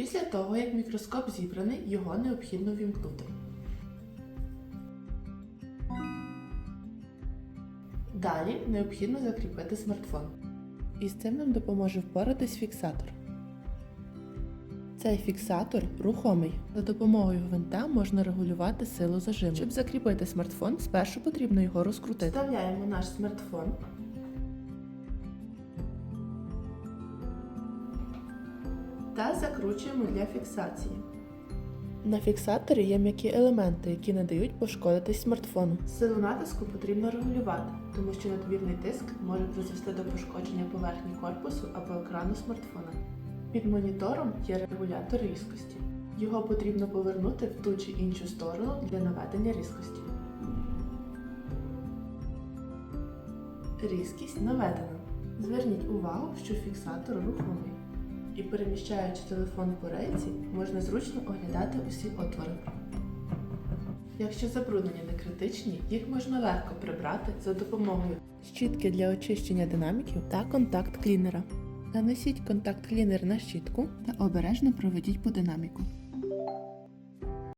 Після того, як мікроскоп зібраний, його необхідно вімкнути. Далі необхідно закріпити смартфон. І з цим нам допоможе впоратись фіксатор. Цей фіксатор рухомий. За допомогою гвинта можна регулювати силу зажиму. Щоб закріпити смартфон, спершу потрібно його розкрутити. Вставляємо наш смартфон. Та закручуємо для фіксації. На фіксаторі є м'які елементи, які не дають пошкодитись смартфону. Силу натиску потрібно регулювати, тому що надмірний тиск може призвести до пошкодження поверхні корпусу або екрану смартфона. Під монітором є регулятор різкості. Його потрібно повернути в ту чи іншу сторону для наведення різкості. Різкість наведена. Зверніть увагу, що фіксатор рухомий. І переміщаючи телефон по рейці, можна зручно оглядати усі отвори. Якщо забруднення не критичні, їх можна легко прибрати за допомогою щітки для очищення динаміків та контакт клінера. Нанесіть контакт клінер на щітку та обережно проведіть по динаміку.